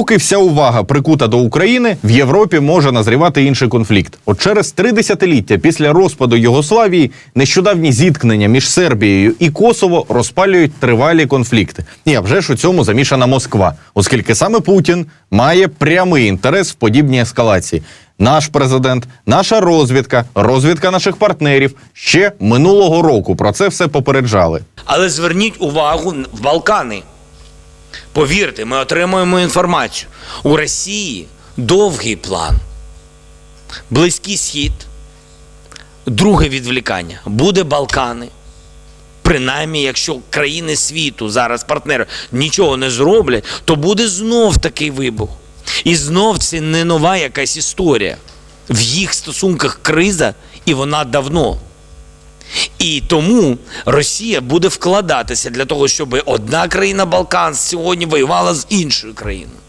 Поки вся увага прикута до України, в Європі може назрівати інший конфлікт. От через три десятиліття після розпаду Югославії нещодавні зіткнення між Сербією і Косово розпалюють тривалі конфлікти. І а вже ж у цьому замішана Москва, оскільки саме Путін має прямий інтерес в подібній ескалації. Наш президент, наша розвідка, розвідка наших партнерів ще минулого року про це все попереджали. Але зверніть увагу в Балкани. Повірте, ми отримуємо інформацію. У Росії довгий план. Близький схід. Друге відвлікання буде Балкани. Принаймні, якщо країни світу зараз партнери нічого не зроблять, то буде знов такий вибух. І знов це не нова якась історія. В їх стосунках криза, і вона давно. І тому Росія буде вкладатися для того, щоб одна країна Балкан сьогодні воювала з іншою країною.